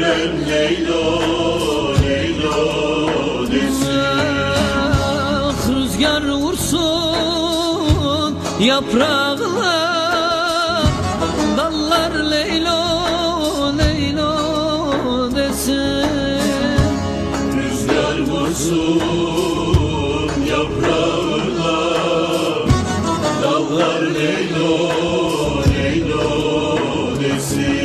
gören Leylo, Leylo Ah rüzgar vursun yapraklar dallar Leylo, Leylo desin. Rüzgar vursun yaprağına Dallar Leylo, Leylo desin.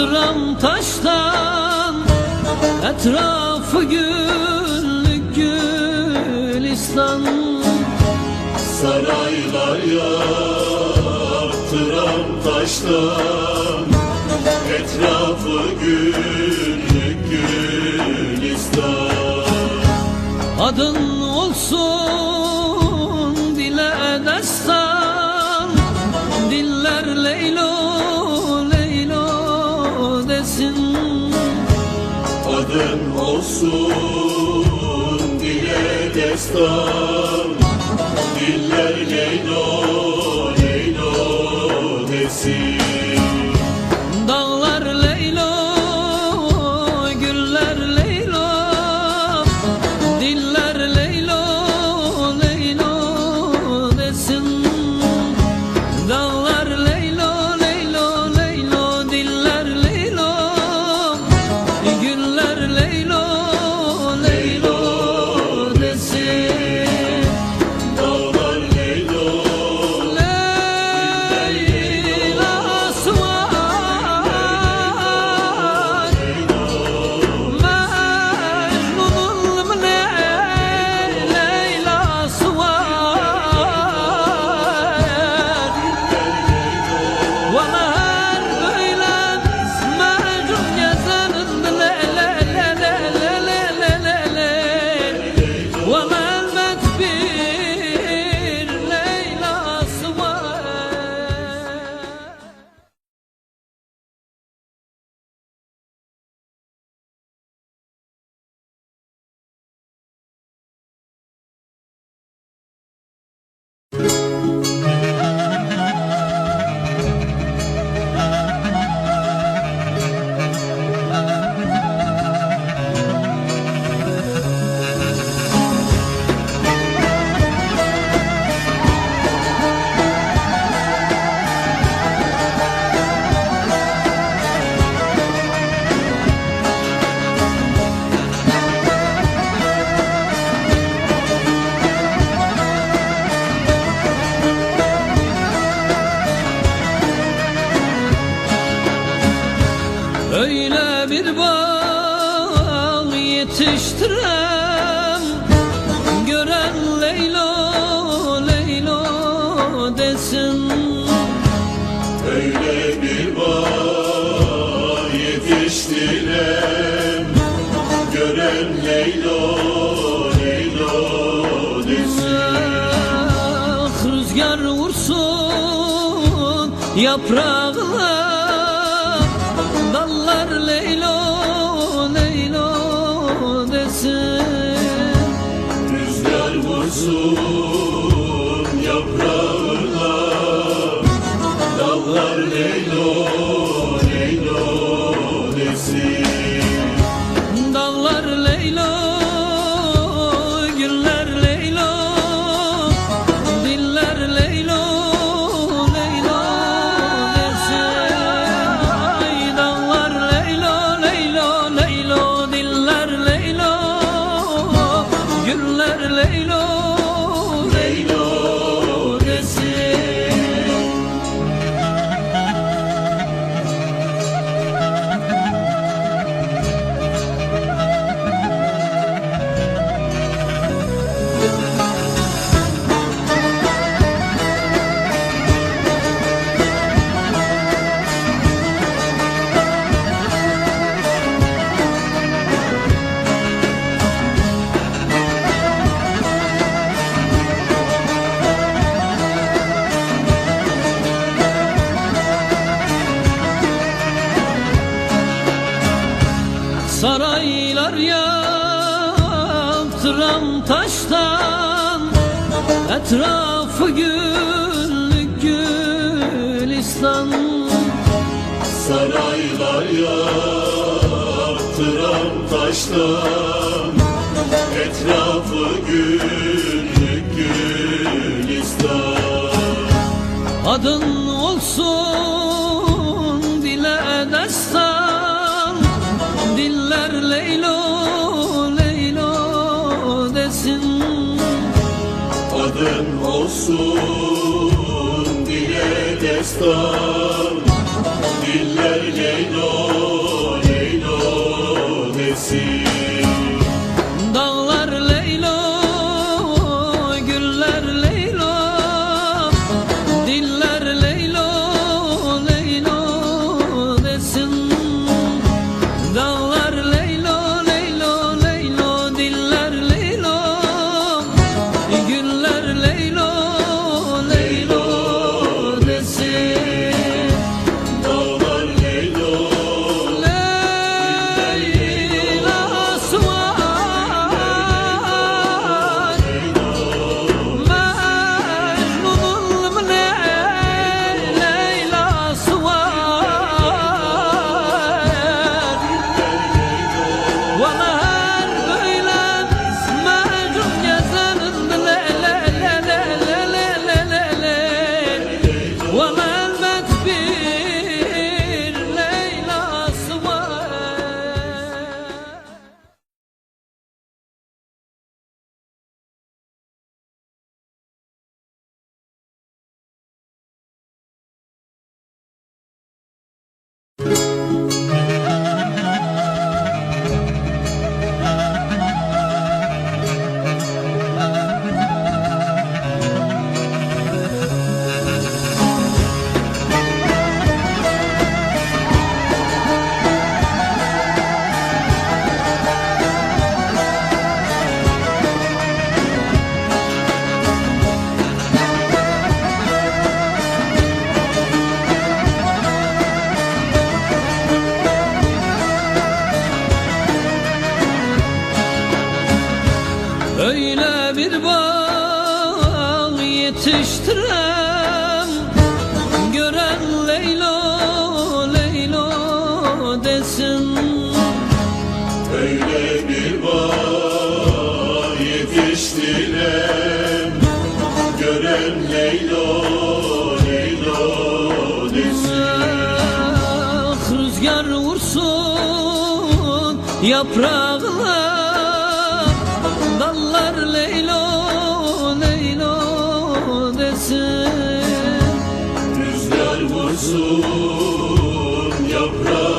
Hatıram taştan Etrafı güllük gülistan. Saraylar yaptıram taştan Etrafı gül olsun dile destan. yetiştirem. Gören Leylo Leylo desin. Öyle bir var yetiştirem. Gören Leylo Leylo desin. Ah rüzgar vursun yaprağı Etrafı güllük gülistan. Saraylar yaptıran taştan. Etrafı güllük gülistan. Adın adın olsun dile destan. Diller leyla Gören Leyla Leyla desin. Rüzgar vursun yapraklar Dallar Leyla Leyla desin. Rüzgar vursun yapraklar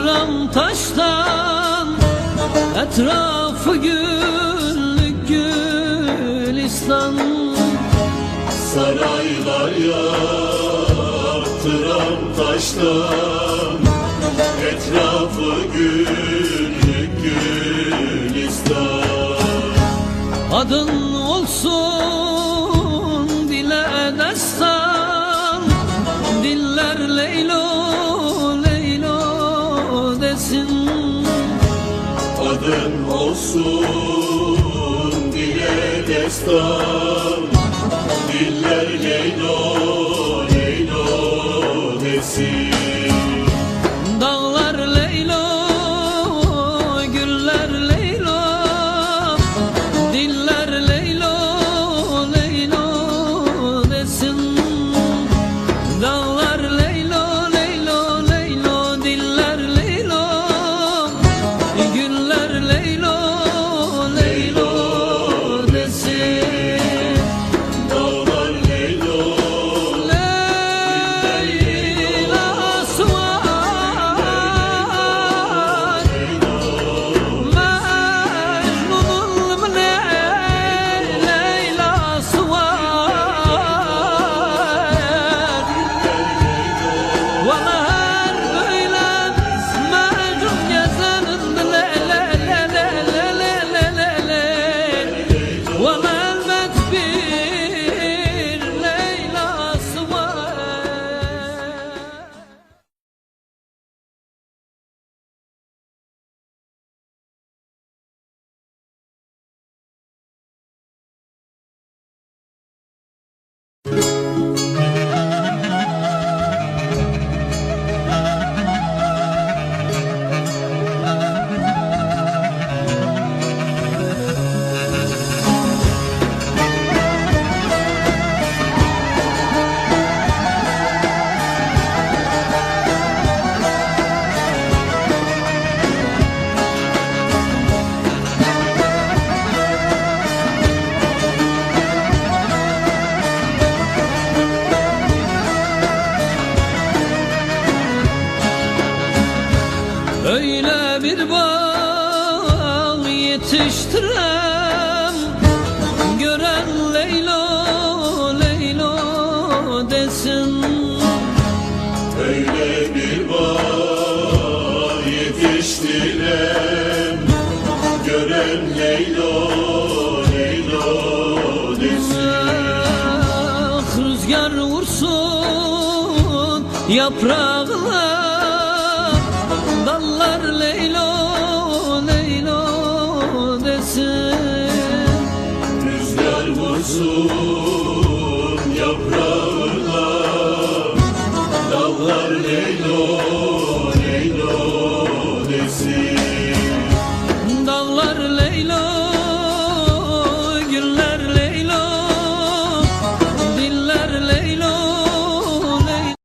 Duvarım taştan Etrafı güllük gülistan Saraylar yaptıran taştan Etrafı güllük gülistan Adın olsun dile destan. Diller leylo leylo desin. yetiştirem. Gören Leylo Leylo desin. Öyle bir var yetiştirem. Gören Leylo Leylo desin. Ah rüzgar vursun yaprağı